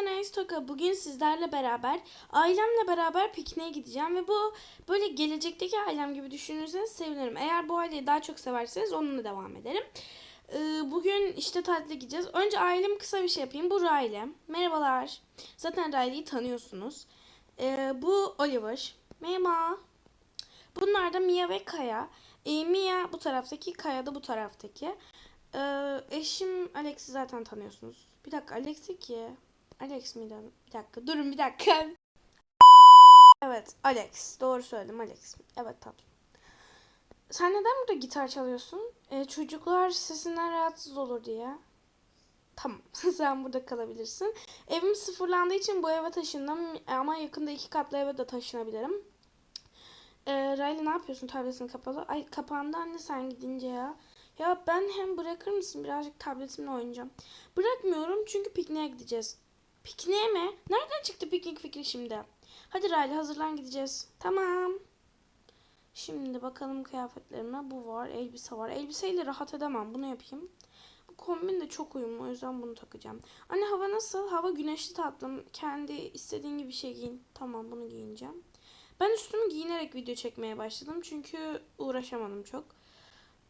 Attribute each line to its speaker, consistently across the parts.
Speaker 1: ben Enes Toka. Bugün sizlerle beraber ailemle beraber pikniğe gideceğim ve bu böyle gelecekteki ailem gibi düşünürseniz sevinirim. Eğer bu aileyi daha çok severseniz onunla devam ederim. Ee, bugün işte tatile gideceğiz. Önce ailemi kısa bir şey yapayım. Bu Riley. Merhabalar. Zaten Riley'i tanıyorsunuz. Ee, bu Oliver. Merhaba. Bunlar da Mia ve Kaya. Ee, Mia bu taraftaki, Kaya da bu taraftaki. Ee, eşim Alex'i zaten tanıyorsunuz. Bir dakika Alex ki. Alex miydi? Bir dakika durun bir dakika. Evet Alex. Doğru söyledim Alex. Evet tatlım. Sen neden burada gitar çalıyorsun? Ee, çocuklar sesinden rahatsız olur diye. Tamam sen burada kalabilirsin. Evim sıfırlandığı için bu eve taşındım ama yakında iki katlı eve de taşınabilirim. Ee, Riley ne yapıyorsun tabletin kapalı? Ay kapandı anne sen gidince ya. Ya ben hem bırakır mısın birazcık tabletimle oynayacağım. Bırakmıyorum çünkü pikniğe gideceğiz. Pikniğe mi? Nereden çıktı piknik fikri şimdi? Hadi Riley hazırlan gideceğiz. Tamam. Şimdi bakalım kıyafetlerime. Bu var, elbise var. Elbiseyle rahat edemem. Bunu yapayım. Bu kombin de çok uyumlu. O yüzden bunu takacağım. Anne hava nasıl? Hava güneşli tatlım. Kendi istediğin gibi şey giyin. Tamam bunu giyineceğim. Ben üstümü giyinerek video çekmeye başladım. Çünkü uğraşamadım çok.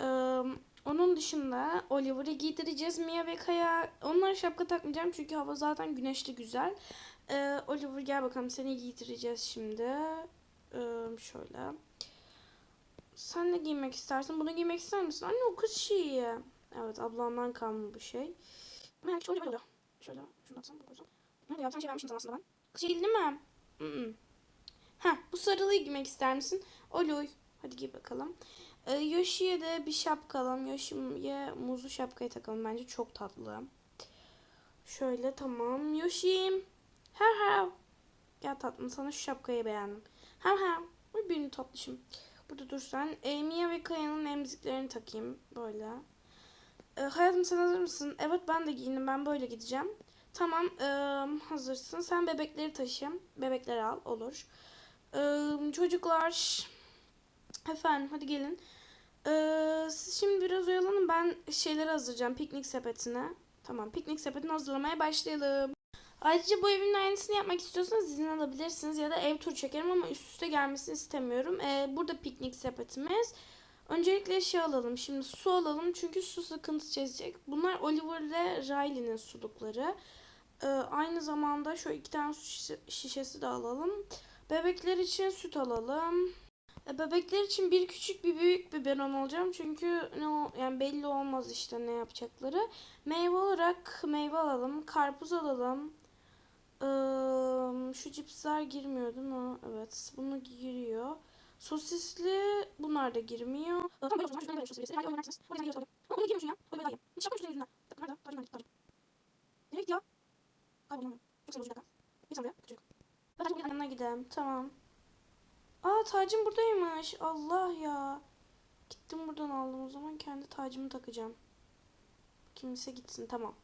Speaker 1: Ee, onun dışında Oliver'ı giydireceğiz. Mia ve Kaya. Onlara şapka takmayacağım çünkü hava zaten güneşli güzel. Ee, Oliver gel bakalım seni giydireceğiz şimdi. Ee, şöyle. Sen ne giymek istersin? Bunu giymek ister misin? Anne o kız şeyi. Evet ablamdan kalma bu şey. Ben şöyle böyle oluyor. Şöyle şunu atsam bu koysam. Nerede ya? Tane şey vermiştim sana aslında ben. Kız şey değil mi? Hı hı. Heh, bu sarılıyı giymek ister misin? Oluy. Hadi giy bakalım. Ee, Yoshi'ye de bir şapka alalım. Yoshi'ye muzlu şapkayı takalım. Bence çok tatlı. Şöyle tamam. Yoshi'm. Her her. Gel tatlım sana şu şapkayı beğendim. Hem hem. Bu birini tatlışım. Burada dur sen. Ee, Mia ve Kaya'nın emziklerini takayım. Böyle. Ee, hayatım sen hazır mısın? Evet ben de giyindim. Ben böyle gideceğim. Tamam. ee, hazırsın. Sen bebekleri taşı. Bebekleri al. Olur. Ee, çocuklar. Efendim hadi gelin. Ee, siz şimdi biraz oyalanın. Ben şeyleri hazırlayacağım. Piknik sepetine. Tamam piknik sepetini hazırlamaya başlayalım. Ayrıca bu evin aynısını yapmak istiyorsanız izin alabilirsiniz. Ya da ev turu çekerim ama üst üste gelmesini istemiyorum. Ee, burada piknik sepetimiz. Öncelikle şey alalım. Şimdi su alalım. Çünkü su sıkıntısı çekecek. Bunlar Oliver ile Riley'nin sulukları. Ee, aynı zamanda şöyle iki tane su şişe- şişesi de alalım. Bebekler için süt alalım. E, bebekler için bir küçük bir büyük biberon alacağım. Çünkü ne yani belli olmaz işte ne yapacakları. Meyve olarak meyve alalım. Karpuz alalım. Ee, şu cipsler girmiyor değil mi? Evet. Bunu giriyor. Sosisli bunlar da girmiyor. Yanına gidelim. Tamam. Aa tacım buradaymış. Allah ya. Gittim buradan aldım o zaman kendi tacımı takacağım. Kimse gitsin tamam.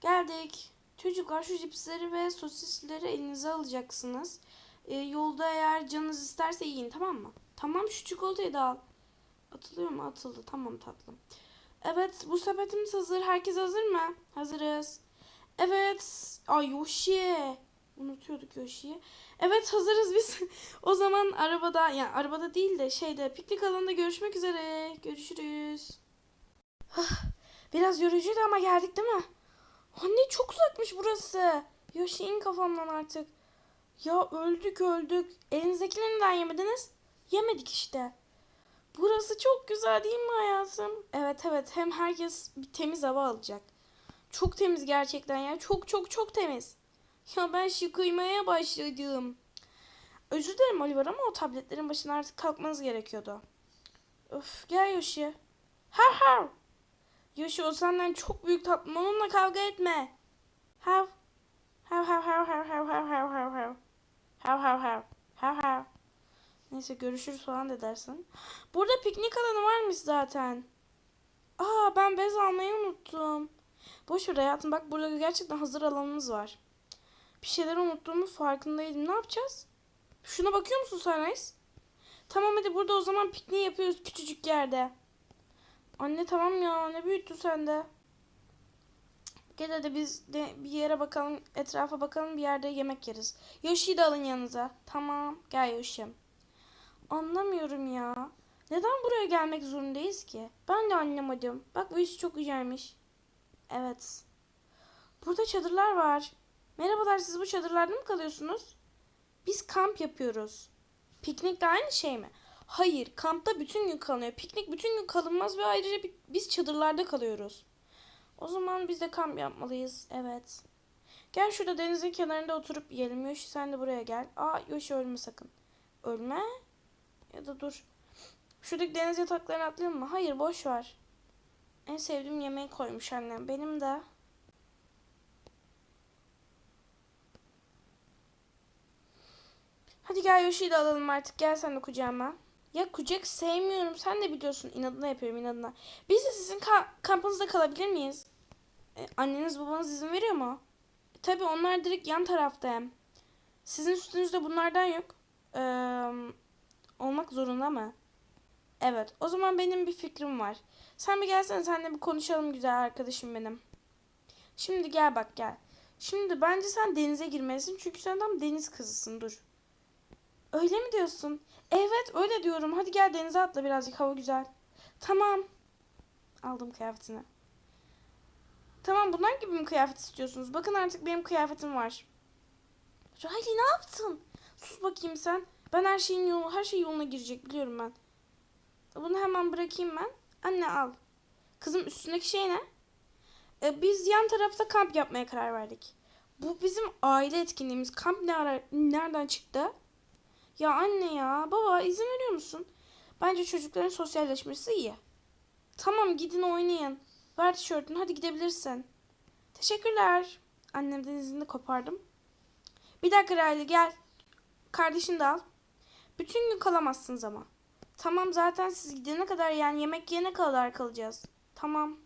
Speaker 1: Geldik. Çocuklar şu cipsleri ve sosisleri elinize alacaksınız. Ee, yolda eğer canınız isterse yiyin tamam mı? Tamam şu çikolatayı da al. Atılıyor mu? Atıldı. Tamam tatlım. Evet bu sepetimiz hazır. Herkes hazır mı? Hazırız. Evet. Ay Yoshi. Unutuyorduk Yoshi'yi. Evet hazırız biz. o zaman arabada yani arabada değil de şeyde piknik alanında görüşmek üzere. Görüşürüz. Ah, Biraz yorucuydu ama geldik değil mi? Anne çok uzakmış burası. Yoshi in kafamdan artık. Ya öldük öldük. Elinizdekileri neden yemediniz? Yemedik işte. Burası çok güzel değil mi hayatım? Evet evet hem herkes bir temiz hava alacak. Çok temiz gerçekten ya. Çok çok çok temiz. Ya ben şu kıymaya başladım. Özür dilerim Oliver ama o tabletlerin başına artık kalkmanız gerekiyordu. Öf gel Yoshi. Hav hav. Yoshi o senden çok büyük tatlım. Onunla kavga etme. Hav. Hav hav hav hav hav hav hav hav hav. Hav hav hav. Hav hav. Neyse görüşürüz falan da dersin. Burada piknik alanı varmış zaten. Aa ben bez almayı unuttum. Boş ver hayatım bak burada gerçekten hazır alanımız var. Bir şeyler unuttuğumun farkındaydım. Ne yapacağız? Şuna bakıyor musun Sunrise? Tamam hadi burada o zaman pikniği yapıyoruz küçücük yerde. Anne tamam ya ne büyüttün sen de. Gel hadi biz de bir yere bakalım, etrafa bakalım bir yerde yemek yeriz. Yoshi'yi de alın yanınıza. Tamam, gel Yoshi. Anlamıyorum ya. Neden buraya gelmek zorundayız ki? Ben de anlamadım. Bak bu iş çok güzelmiş. Evet. Burada çadırlar var. Merhabalar siz bu çadırlarda mı kalıyorsunuz? Biz kamp yapıyoruz. Piknik de aynı şey mi? Hayır, kampta bütün gün kalınıyor. Piknik bütün gün kalınmaz ve ayrıca bi- biz çadırlarda kalıyoruz. O zaman biz de kamp yapmalıyız. Evet. Gel şurada denizin kenarında oturup yiyelim. Yoshi sen de buraya gel. Aa Yoshi ölme sakın. Ölme. Ya da dur. Şuradaki deniz yataklarına atlayalım mı? Hayır boş ver. En sevdiğim yemeği koymuş annem. Benim de. Hadi gel Yoshi'yi de alalım artık. Gel sen de kucağıma. Ya kucak sevmiyorum. Sen de biliyorsun. İnadına yapıyorum inadına. Biz de sizin ka- kampınızda kalabilir miyiz? E, anneniz babanız izin veriyor mu? E, tabii onlar direkt yan tarafta. Sizin üstünüzde bunlardan yok. Ee, olmak zorunda mı? Evet. O zaman benim bir fikrim var. Sen bir gelsene senle bir konuşalım güzel arkadaşım benim. Şimdi gel bak gel. Şimdi bence sen denize girmelisin çünkü sen tam deniz kızısın dur. Öyle mi diyorsun? Evet öyle diyorum. Hadi gel denize atla birazcık hava güzel. Tamam. Aldım kıyafetini. Tamam bunlar gibi mi kıyafet istiyorsunuz? Bakın artık benim kıyafetim var. Riley ne yaptın? Sus bakayım sen. Ben her şeyin yolu, her şey yoluna girecek biliyorum ben. Bunu hemen bırakayım ben. Anne al. Kızım üstündeki şey ne? Ee, biz yan tarafta kamp yapmaya karar verdik. Bu bizim aile etkinliğimiz. Kamp ne ara, nereden çıktı? Ya anne ya baba izin veriyor musun? Bence çocukların sosyalleşmesi iyi. Tamam gidin oynayın. Ver tişörtünü hadi gidebilirsin. Teşekkürler. Annemden izni kopardım. Bir dakika Riley gel. Kardeşini de al. Bütün gün kalamazsınız ama. Tamam zaten siz gidene kadar yani yemek yiyene kadar kalacağız. Tamam.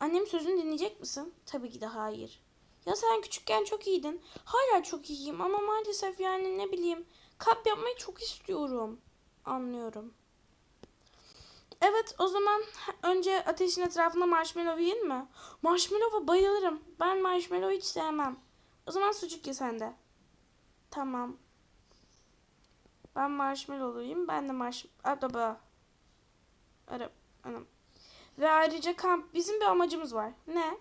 Speaker 1: Annem sözünü dinleyecek misin? Tabii ki de hayır. Ya sen küçükken çok iyiydin. Hala çok iyiyim ama maalesef yani ne bileyim. Kamp yapmayı çok istiyorum. Anlıyorum. Evet o zaman önce ateşin etrafında marshmallow yiyin mi? Marshmallow'a bayılırım. Ben marshmallow hiç sevmem. O zaman sucuk ye sen de. Tamam. Ben marshmallow'luyum. Ben de marshmallow... Araba. Anam. Ve ayrıca kamp bizim bir amacımız var. Ne?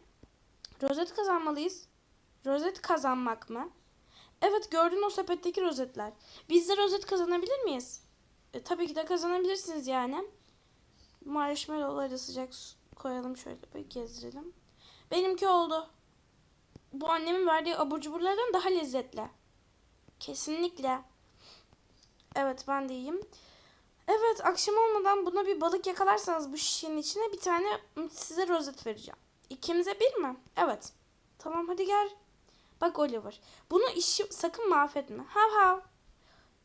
Speaker 1: Rozet kazanmalıyız. Rozet kazanmak mı? Evet gördün o sepetteki rozetler. Biz de rozet kazanabilir miyiz? E, tabii ki de kazanabilirsiniz yani. Marshmallow'ları sıcak su koyalım şöyle bir gezdirelim. Benimki oldu. Bu annemin verdiği abur cuburlardan daha lezzetli. Kesinlikle. Evet ben de yiyeyim. Evet akşam olmadan buna bir balık yakalarsanız bu şişenin içine bir tane size rozet vereceğim. İkimize bir mi? Evet. Tamam hadi gel. Bak Oliver. Bunu işi sakın mahvetme. Hav hav.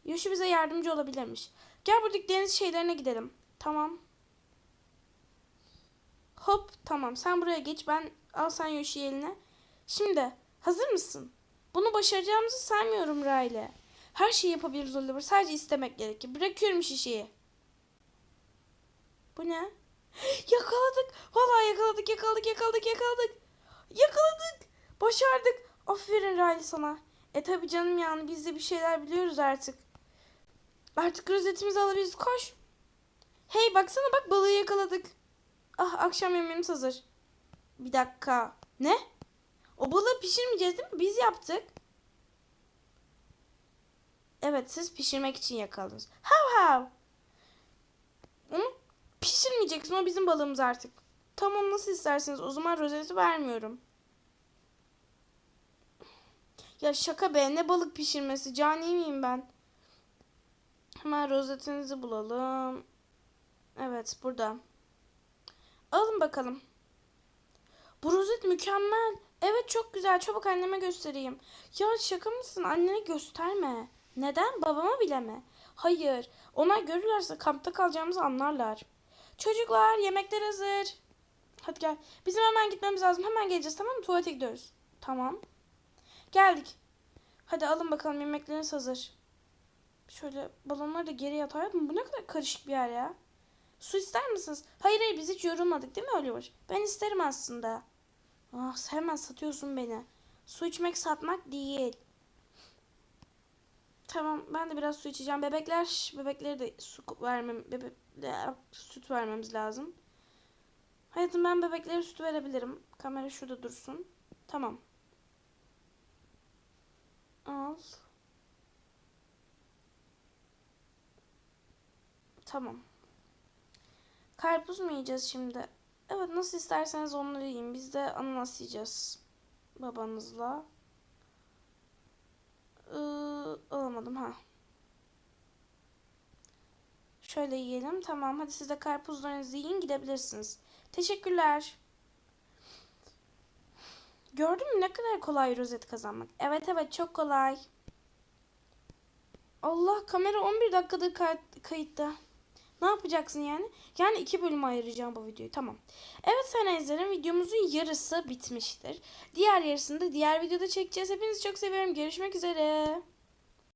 Speaker 1: Yoshi bize yardımcı olabilirmiş. Gel buradaki deniz şeylerine gidelim. Tamam. Hop tamam sen buraya geç ben al sen Yoshi'yi eline. Şimdi hazır mısın? Bunu başaracağımızı sanmıyorum Riley. Her şeyi yapabiliriz Oliver. Sadece istemek gerekir. Bırakıyorum şişeyi. Bu ne? Yakaladık. Vallahi yakaladık, yakaladık, yakaladık, yakaladık. Yakaladık. Başardık. Aferin Riley sana. E tabi canım yani biz de bir şeyler biliyoruz artık. Artık rozetimizi alabiliriz. Koş. Hey baksana bak balığı yakaladık. Ah akşam yemeğimiz hazır. Bir dakika. Ne? O balığı pişirmeyeceğiz değil mi? Biz yaptık. Evet siz pişirmek için yakaladınız. Hav hav. Onu pişirmeyeceksin. O bizim balığımız artık. Tamam nasıl isterseniz. O zaman rozeti vermiyorum. Ya şaka be ne balık pişirmesi. Cani miyim ben? Hemen rozetinizi bulalım. Evet burada. Alın bakalım. Bu rozet mükemmel. Evet çok güzel. Çabuk anneme göstereyim. Ya şaka mısın? Annene gösterme. Neden? Babama bile mi? Hayır. Onlar görürlerse kampta kalacağımızı anlarlar. Çocuklar yemekler hazır. Hadi gel. Bizim hemen gitmemiz lazım. Hemen geleceğiz tamam mı? Tuvalete gidiyoruz. Tamam. Geldik. Hadi alın bakalım yemekleriniz hazır. Şöyle balonları da geriye atardım. Bu ne kadar karışık bir yer ya. Su ister misiniz? Hayır hayır biz hiç yorulmadık değil mi Oliver? Ben isterim aslında. Ah hemen satıyorsun beni. Su içmek satmak değil. Tamam ben de biraz su içeceğim. Bebekler şş, bebeklere de su vermem bebe, süt vermemiz lazım. Hayatım ben bebeklere süt verebilirim. Kamera şurada dursun. Tamam. Al. Tamam. Karpuz mu yiyeceğiz şimdi? Evet nasıl isterseniz onları yiyin. Biz de ananas yiyeceğiz. Babanızla. Ee, alamadım ha. Şöyle yiyelim. Tamam hadi siz de karpuzlarınızı yiyin gidebilirsiniz. Teşekkürler. Gördün mü ne kadar kolay rozet kazanmak? Evet evet çok kolay. Allah kamera 11 dakikadır kay- kayıtta. Ne yapacaksın yani? Yani iki bölüme ayıracağım bu videoyu. Tamam. Evet sayın izlerim videomuzun yarısı bitmiştir. Diğer yarısını da diğer videoda çekeceğiz. Hepinizi çok seviyorum. Görüşmek üzere.